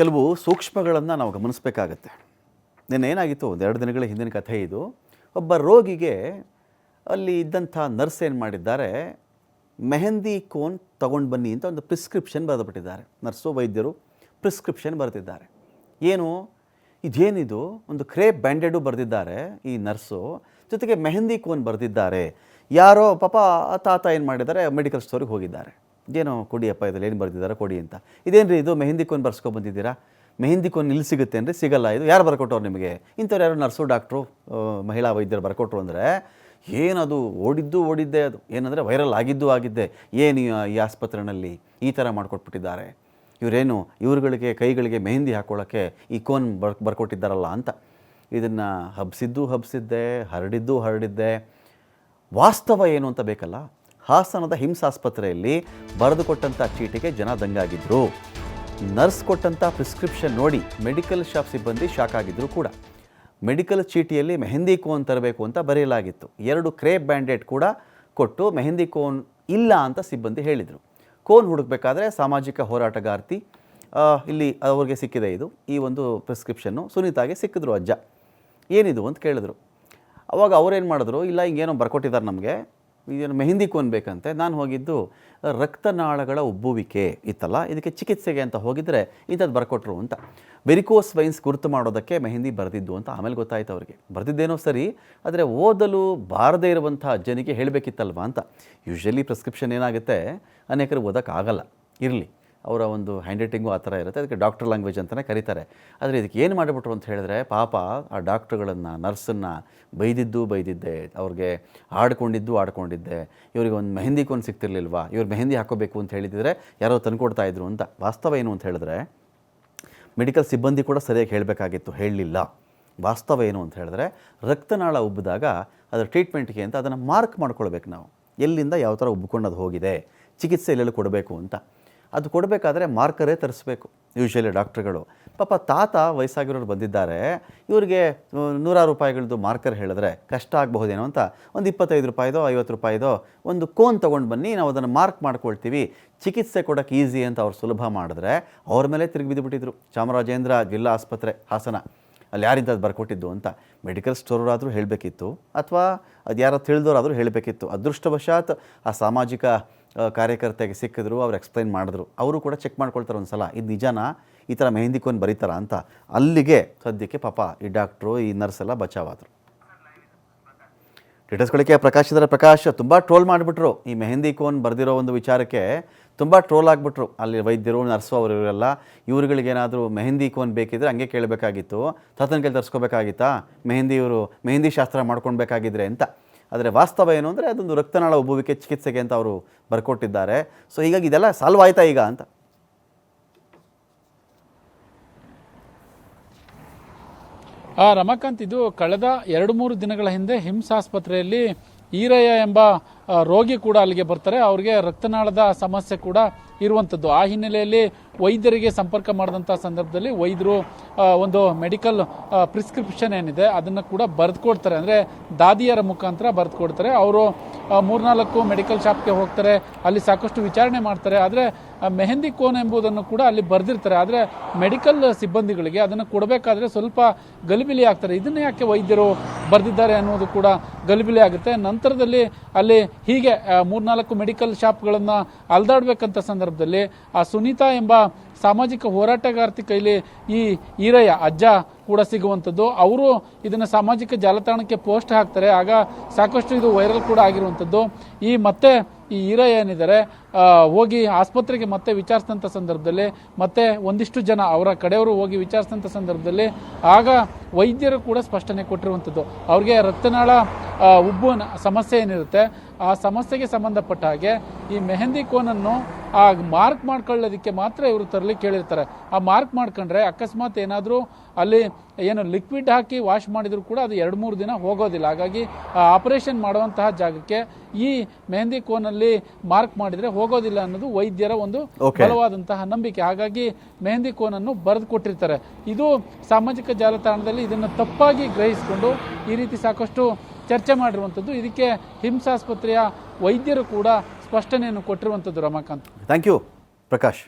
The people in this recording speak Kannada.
ಕೆಲವು ಸೂಕ್ಷ್ಮಗಳನ್ನು ನಾವು ಗಮನಿಸಬೇಕಾಗತ್ತೆ. ನಿನ್ನೆ ಏನಾಗಿತ್ತು? ಒಂದು ಎರಡು ದಿನಗಳ ಹಿಂದಿನ ಕಥೆ ಇದು. ಒಬ್ಬ ರೋಗಿಗೆ ಅಲ್ಲಿ ಇದ್ದಂಥ ನರ್ಸ್ ಏನು ಮಾಡಿದ್ದಾರೆ? ಮೆಹಂದಿ ಕೋನ್ ತಗೊಂಡು ಬನ್ನಿ ಅಂತ ಒಂದು ಪ್ರಿಸ್ಕ್ರಿಪ್ಷನ್ ಬರೆದುಬಿಟ್ಟಿದ್ದಾರೆ. ನರ್ಸು, ವೈದ್ಯರು ಪ್ರಿಸ್ಕ್ರಿಪ್ಷನ್ ಬರೆದಿದ್ದಾರೆ. ಏನು? ಇದೇನಿದು? ಒಂದು ಕ್ರೇಪ್ ಬ್ಯಾಂಡೆಡು ಬರೆದಿದ್ದಾರೆ ಈ ನರ್ಸು. ಜೊತೆಗೆ ಮೆಹಂದಿ ಕೋನ್ ಬರೆದಿದ್ದಾರೆ. ಯಾರೋ ಪಾಪ ತಾತ ಏನು ಮಾಡಿದ್ದಾರೆ? ಮೆಡಿಕಲ್ ಸ್ಟೋರಿಗೆ ಹೋಗಿದ್ದಾರೆ. ಏನೋ ಕೊಡಿಯಪ್ಪ ಇದರಲ್ಲಿ ಏನು ಬರೆದಿದ್ದಾರೆ ಕೊಡಿ ಅಂತ. ಇದೇನು ರೀ ಇದು ಮೆಹಂದಿ ಕೊನ್ ಬರ್ಸ್ಕೊಂಡು ಬಂದಿದ್ದೀರಾ? ಮೆಹಂದಿ ಕೊನ್ ಇಲ್ಲಿ ಸಿಗುತ್ತೆ ಅಂದರೆ ಸಿಗಲ್ಲ. ಇದು ಯಾರು ಬರ್ಕೊಟ್ಟವ್ರು ನಿಮಗೆ? ಇಂಥವ್ರು ಯಾರು ನರ್ಸು, ಡಾಕ್ಟ್ರು ಮಹಿಳಾ ವೈದ್ಯರು ಬರ್ಕೊಟ್ರು ಅಂದರೆ ಏನದು ಓಡಿದ್ದು ಓಡಿದ್ದೆ ಅದು. ಏನಂದರೆ ವೈರಲ್ ಆಗಿದ್ದು ಆಗಿದ್ದೆ. ಏನು ಈ- ಈ ಆಸ್ಪತ್ರೆಯಲ್ಲಿ ಈ ಥರ ಮಾಡಿಕೊಟ್ಬಿಟ್ಟಿದ್ದಾರೆ? ಇವರೇನು ಇವ್ರುಗಳಿಗೆ, ಕೈಗಳಿಗೆ ಮೆಹಂದಿ ಹಾಕ್ಕೊಳ್ಳೋಕ್ಕೆ ಈ ಕೋನ್ ಬರ್, ಬರ್ಕೊಟ್ಟಿದ್ದಾರಲ್ಲ ಅಂತ. ಇದನ್ನು ಹಬ್ಸಿದ್ದು ಹಬ್ಸಿದ್ದೆ, ಹರಡಿದ್ದು ಹರಡಿದ್ದೆ. ವಾಸ್ತವ ಏನು ಅಂತ ಬೇಕಲ್ಲ? ಹಾಸನದ ಹಿಮ್ಸ್ ಆಸ್ಪತ್ರೆಯಲ್ಲಿ ಬರೆದು ಕೊಟ್ಟಂಥ ಚೀಟಿಗೆ ಜನ ದಂಗಾಗಿದ್ದರು ನರ್ಸ್ ಕೊಟ್ಟಂಥ ಪ್ರಿಸ್ಕ್ರಿಪ್ಷನ್ ನೋಡಿ ಮೆಡಿಕಲ್ ಶಾಪ್ ಸಿಬ್ಬಂದಿ ಶಾಕ್ ಆಗಿದ್ದರು ಕೂಡ. ಮೆಡಿಕಲ್ ಚೀಟಿಯಲ್ಲಿ ಮೆಹಂದಿ ಕೋನ್ ತರಬೇಕು ಅಂತ ಬರೆಯಲಾಗಿತ್ತು. ಎರಡು ಕ್ರೇಪ್ ಬ್ಯಾಂಡೇಡ್ ಕೂಡ ಕೊಟ್ಟು ಮೆಹಂದಿ ಕೋನ್ ಇಲ್ಲ ಅಂತ ಸಿಬ್ಬಂದಿ ಹೇಳಿದರು. ಕೋನ್ ಹುಡುಕಬೇಕಾದ್ರೆ ಸಾಮಾಜಿಕ ಹೋರಾಟಗಾರ್ತಿ ಇಲ್ಲಿ ಅವ್ರಿಗೆ ಸಿಕ್ಕಿದೆ ಇದು. ಈ ಒಂದು ಪ್ರಿಸ್ಕ್ರಿಪ್ಷನ್ನು ಸುನೀತಾಗೆ ಸಿಕ್ಕಿದ್ರು ಅಜ್ಜ. ಏನಿದು ಅಂತ ಕೇಳಿದ್ರು. ಅವಾಗ ಅವ್ರೇನು ಮಾಡಿದ್ರು, ಇಲ್ಲ ಹಿಂಗೇನೋ ಬರ್ಕೊಟ್ಟಿದ್ದಾರೆ ನಮಗೆ. ಇದೇನು ಮೆಹಂದಿ ಕೊನ್ಬೇಕಂತೆ ನಾನು ಹೋಗಿದ್ದು ರಕ್ತನಾಳಗಳ ಉಬ್ಬುವಿಕೆ ಇತ್ತಲ್ಲ, ಇದಕ್ಕೆ ಚಿಕಿತ್ಸೆಗೆ ಅಂತ ಹೋಗಿದ್ರೆ ಇಂಥದ್ದು ಬರ್ಕೊಟ್ರು ಅಂತ. ವೆರಿಕೋಸ್ ವೈನ್ಸ್ ಗುರುತು ಮಾಡೋದಕ್ಕೆ ಮೆಹಂದಿ ಬರೆದಿದ್ದು ಅಂತ ಆಮೇಲೆ ಗೊತ್ತಾಯ್ತು ಅವರಿಗೆ. ಬರೆದಿದ್ದೇನೋ ಸರಿ, ಆದರೆ ಓದಲು ಬಾರದೇ ಇರುವಂಥ ಅಜ್ಜನಿಗೆ ಹೇಳಬೇಕಿತ್ತಲ್ವಾ ಅಂತ. ಯೂಶ್ವಲಿ ಪ್ರಿಸ್ಕ್ರಿಪ್ಷನ್ ಏನಾಗುತ್ತೆ, ಅನೇಕರು ಓದೋಕ್ಕಾಗಲ್ಲ. ಇರಲಿ. ಅವರ ಒಂದು ಹ್ಯಾಂಡ್ ರೈಟಿಂಗು ಆ ಥರ ಇರುತ್ತೆ. ಅದಕ್ಕೆ ಡಾಕ್ಟರ್ ಲ್ಯಾಂಗ್ವೇಜ್ ಅಂತಲೇ ಕರೀತಾರೆ. ಆದರೆ ಇದಕ್ಕೆ ಏನು ಮಾಡಿಬಿಟ್ರು ಅಂತ ಹೇಳಿದ್ರೆ ಪಾಪ ಆ ಡಾಕ್ಟ್ರುಗಳನ್ನು, ನರ್ಸನ್ನು ಬೈದಿದ್ದು ಬೈದಿದ್ದೆ, ಅವ್ರಿಗೆ ಆಡ್ಕೊಂಡಿದ್ದು ಆಡ್ಕೊಂಡಿದ್ದೆ, ಇವರಿಗೆ ಒಂದು ಮೆಹಂದಿ ಕೊಂದು ಸಿಗ್ತಿರ್ಲಿಲ್ವಾ, ಇವ್ರು ಮೆಹಂದಿ ಹಾಕೋಬೇಕು ಅಂತ ಹೇಳಿದ್ರೆ ಯಾರೋ ತಂದುಕೊಡ್ತಾ ಇದ್ರು ಅಂತ. ವಾಸ್ತವ ಏನು ಅಂತ ಹೇಳಿದ್ರೆ ಮೆಡಿಕಲ್ ಸಿಬ್ಬಂದಿ ಕೂಡ ಸರಿಯಾಗಿ ಹೇಳಬೇಕಾಗಿತ್ತು, ಹೇಳಲಿಲ್ಲ. ವಾಸ್ತವ ಏನು ಅಂತ ಹೇಳಿದ್ರೆ ರಕ್ತನಾಳ ಉಬ್ಬಿದಾಗ ಅದರ ಟ್ರೀಟ್ಮೆಂಟ್ಗೆ ಅಂತ ಅದನ್ನು ಮಾರ್ಕ್ ಮಾಡ್ಕೊಳ್ಬೇಕು ನಾವು. ಎಲ್ಲಿಂದ ಯಾವ ಥರ ಉಬ್ಬಿಕೊಂಡು ಅದು ಹೋಗಿದೆ, ಚಿಕಿತ್ಸೆ ಎಲ್ಲೆಲ್ಲಿ ಕೊಡಬೇಕು ಅಂತ. ಅದು ಕೊಡಬೇಕಾದ್ರೆ ಮಾರ್ಕರೇ ತರಿಸ್ಬೇಕು. ಯೂಶ್ವಲಿ ಡಾಕ್ಟ್ರುಗಳು. ಪಾಪ ತಾತ ವಯಸ್ಸಾಗಿರೋರು ಬಂದಿದ್ದಾರೆ. ಇವರಿಗೆ ನೂರಾರು ರೂಪಾಯಿಗಳದ್ದು ಮಾರ್ಕರ್ ಹೇಳಿದ್ರೆ ಕಷ್ಟ ಆಗಬಹುದೇನೋ ಅಂತ ಒಂದು ಇಪ್ಪತ್ತೈದು ರೂಪಾಯಿದೋ, ಐವತ್ತು ರೂಪಾಯಿದೋ ಒಂದು ಕೋನ್ ತೊಗೊಂಡು ಬನ್ನಿ, ನಾವು ಅದನ್ನು ಮಾರ್ಕ್ ಮಾಡ್ಕೊಳ್ತೀವಿ. ಚಿಕಿತ್ಸೆ ಕೊಡೋಕ್ಕೆ ಈಸಿ ಅಂತ ಅವ್ರು ಸುಲಭ ಮಾಡಿದ್ರೆ ಅವ್ರ ಮೇಲೆ ತಿರುಗಿ ಬಿದ್ದುಬಿಟ್ಟಿದ್ರು. ಚಾಮರಾಜೇಂದ್ರ ಜಿಲ್ಲಾ ಆಸ್ಪತ್ರೆ, ಹಾಸನ. ಅಲ್ಲಿ ಯಾರಿಂದ ಅದು ಬರ್ಕೊಟ್ಟಿದ್ದು ಅಂತ ಮೆಡಿಕಲ್ ಸ್ಟೋರಾದರೂ ಹೇಳಬೇಕಿತ್ತು. ಅಥವಾ ಅದು ಯಾರೋ ತಿಳಿದವರಾದರೂ ಹೇಳಬೇಕಿತ್ತು. ಅದೃಷ್ಟವಶಾತ್ ಆ ಸಾಮಾಜಿಕ ಕಾರ್ಯಕರ್ತೆಗೆ ಸಿಕ್ಕಿದ್ರು, ಅವ್ರು ಎಕ್ಸ್ಪ್ಲೈನ್ ಮಾಡಿದ್ರು. ಅವರು ಕೂಡ ಚೆಕ್ ಮಾಡ್ಕೊಳ್ತಾರೆ ಒಂದು ಸಲ ಇದು ನಿಜನಾ? ಈ ಥರ ಮೆಹಂದಿ ಕೋನ್ ಬರೀತಾರ ಅಂತ. ಅಲ್ಲಿಗೆ ಸದ್ಯಕ್ಕೆ ಪಾಪ ಈ ಡಾಕ್ಟ್ರು ಈ ನರ್ಸ್ ಎಲ್ಲ ಬಚಾವಾದರು. ಡಿಟೇಲ್ಸ್ಗಳಿಗೆ ಪ್ರಕಾಶ್ ಇದ್ದಾರೆ ಪ್ರಕಾಶ್, ತುಂಬ ಟ್ರೋಲ್ ಮಾಡಿಬಿಟ್ರು. ಈ ಮೆಹಂದಿ ಕೋನ್ ಬರೆದಿರೋ ಒಂದು ವಿಚಾರಕ್ಕೆ ತುಂಬ ಟ್ರೋಲ್ ಆಗಿಬಿಟ್ರು. ಅಲ್ಲಿ ವೈದ್ಯರು ನರ್ಸು ಅವರು ಇವರೆಲ್ಲ, ಇವರುಗಳಿಗೇನಾದರೂ ಮೆಹಂದಿ ಕೋನ್ ಬೇಕಿದ್ರೆ ಹಂಗೆ ಕೇಳಬೇಕಾಗಿತ್ತು. ತತನ ಕೇಳಿ ತರಿಸ್ಕೋಬೇಕಾಗಿತ್ತಾ? ಮೆಹಂದಿ ಇವರು, ಮೆಹಂದಿ ಶಾಸ್ತ್ರ ಮಾಡ್ಕೊಳ್ಬೇಕಾಗಿದ್ರೆ ಅಂತ. ಆದರೆ ವಾಸ್ತವ ಏನು ಅಂದರೆ ಅದೊಂದು ರಕ್ತನಾಳ ಉಬ್ಬುವಿಕೆ ಚಿಕಿತ್ಸೆಗೆ ಅಂತ ಅವರು ಬರ್ಕೊಟ್ಟಿದ್ದಾರೆ. ಸೊ ಹೀಗಾಗಿ ಇದೆಲ್ಲ ಸಾಲ್ವ್ ಆಯ್ತಾ ಈಗ ಅಂತ? ರಮಾಕಾಂತ್, ಇದು ಕಳೆದ ಎರಡು ಮೂರು ದಿನಗಳ ಹಿಂದೆ ಹಿಮ್ಸ್ ಆಸ್ಪತ್ರೆಯಲ್ಲಿ ಈರಯ್ಯ ಎಂಬ ರೋಗಿ ಕೂಡ ಅಲ್ಲಿಗೆ ಬರ್ತಾರೆ. ಅವ್ರಿಗೆ ರಕ್ತನಾಳದ ಸಮಸ್ಯೆ ಕೂಡ ಇರುವಂಥದ್ದು ಆ ಹಿನ್ನೆಲೆಯಲ್ಲಿ ವೈದ್ಯರಿಗೆ ಸಂಪರ್ಕ ಮಾಡಿದಂಥ ಸಂದರ್ಭದಲ್ಲಿ ವೈದ್ಯರು ಒಂದು ಮೆಡಿಕಲ್ ಪ್ರಿಸ್ಕ್ರಿಪ್ಷನ್ ಏನಿದೆ ಅದನ್ನು ಕೂಡ ಬರೆದುಕೊಡ್ತಾರೆ. ಅಂದರೆ ದಾದಿಯರ ಮುಖಾಂತರ ಬರೆದುಕೊಡ್ತಾರೆ. ಅವರು ಮೂರ್ನಾಲ್ಕು ಮೆಡಿಕಲ್ ಶಾಪ್ಗೆ ಹೋಗ್ತಾರೆ. ಅಲ್ಲಿ ಸಾಕಷ್ಟು ವಿಚಾರಣೆ ಮಾಡ್ತಾರೆ. ಆದರೆ ಮೆಹಂದಿ ಕೋನ್ ಎಂಬುದನ್ನು ಕೂಡ ಅಲ್ಲಿ ಬರೆದಿರ್ತಾರೆ. ಆದರೆ ಮೆಡಿಕಲ್ ಸಿಬ್ಬಂದಿಗಳಿಗೆ ಅದನ್ನು ಕೊಡಬೇಕಾದ್ರೆ ಸ್ವಲ್ಪ ಗಲಿಬಿಲಿ ಆಗ್ತಾರೆ. ಇದನ್ನು ಯಾಕೆ ವೈದ್ಯರು ಬರೆದಿದ್ದಾರೆ ಅನ್ನೋದು ಕೂಡ ಗಲಿಬಿಲಿ ಆಗುತ್ತೆ. ನಂತರದಲ್ಲಿ ಅಲ್ಲಿ ಹೀಗೆ ಮೂರ್ನಾಲ್ಕು ಮೆಡಿಕಲ್ ಶಾಪ್ಗಳನ್ನು ಅಲ್ದಾಡಬೇಕಂತ ಸಂದರ್ಭದಲ್ಲಿ ಆ ಸುನೀತಾ ಎಂಬ ಸಾಮಾಜಿಕ ಹೋರಾಟಗಾರ್ತಿ ಕೈಲಿ ಈ ಈರಯ್ಯ ಅಜ್ಜ ಕೂಡ ಸಿಗುವಂಥದ್ದು. ಅವರು ಇದನ್ನು ಸಾಮಾಜಿಕ ಜಾಲತಾಣಕ್ಕೆ ಪೋಸ್ಟ್ ಹಾಕ್ತಾರೆ. ಆಗ ಸಾಕಷ್ಟು ಇದು ವೈರಲ್ ಕೂಡ ಆಗಿರುವಂಥದ್ದು. ಈ ಮತ್ತೆ ಈ ಹೀರ ಏನಿದ್ದಾರೆ ಹೋಗಿ ಆಸ್ಪತ್ರೆಗೆ ಮತ್ತೆ ವಿಚಾರಿಸಿದಂಥ ಸಂದರ್ಭದಲ್ಲಿ, ಮತ್ತೆ ಒಂದಿಷ್ಟು ಜನ ಅವರ ಕಡೆಯವರು ಹೋಗಿ ವಿಚಾರಿಸಿದಂಥ ಸಂದರ್ಭದಲ್ಲಿ, ಆಗ ವೈದ್ಯರು ಕೂಡ ಸ್ಪಷ್ಟನೆ ಕೊಟ್ಟಿರುವಂಥದ್ದು ಅವ್ರಿಗೆ ರಕ್ತನಾಳ ಉಬ್ಬು ಸಮಸ್ಯೆ ಏನಿರುತ್ತೆ, ಆ ಸಮಸ್ಯೆಗೆ ಸಂಬಂಧಪಟ್ಟ ಹಾಗೆ ಈ ಮೆಹಂದಿ ಕೋನನ್ನು ಆ ಮಾರ್ಕ್ ಮಾಡ್ಕೊಳ್ಳೋದಕ್ಕೆ ಮಾತ್ರ ಇವರು ತರಲಿ ಕೇಳಿರ್ತಾರೆ. ಆ ಮಾರ್ಕ್ ಮಾಡ್ಕೊಂಡ್ರೆ ಅಕಸ್ಮಾತ್ ಏನಾದರೂ ಅಲ್ಲಿ ಏನು ಲಿಕ್ವಿಡ್ ಹಾಕಿ ವಾಶ್ ಮಾಡಿದರೂ ಕೂಡ ಅದು ಎರಡು ಮೂರು ದಿನ ಹೋಗೋದಿಲ್ಲ. ಹಾಗಾಗಿ ಆಪರೇಷನ್ ಮಾಡುವಂತಹ ಜಾಗಕ್ಕೆ ಈ ಮೆಹಂದಿ ಕೋನಲ್ಲಿ ಮಾರ್ಕ್ ಮಾಡಿದರೆ ಹೋಗೋದಿಲ್ಲ ಅನ್ನೋದು ವೈದ್ಯರ ಒಂದು. ಬಲವಾದಂತಹ ನಂಬಿಕೆ. ಹಾಗಾಗಿ ಮೆಹಂದಿ ಕೋನನ್ನು ಬರೆದು ಕೊಟ್ಟಿರ್ತಾರೆ. ಇದು ಸಾಮಾಜಿಕ ಜಾಲತಾಣದಲ್ಲಿ ಇದನ್ನು ತಪ್ಪಾಗಿ ಗ್ರಹಿಸಿಕೊಂಡು ಈ ರೀತಿ ಸಾಕಷ್ಟು ಚರ್ಚೆ ಮಾಡಿರುವಂಥದ್ದು. ಇದಕ್ಕೆ ಹಿಂಸಾಸ್ಪತ್ರೆಯ ವೈದ್ಯರು ಕೂಡ ಸ್ಪಷ್ಟನೆಯನ್ನು ಕೊಟ್ಟಿರುವಂಥದ್ದು ರಮಾಕಾಂತ್. Thank you Prakash.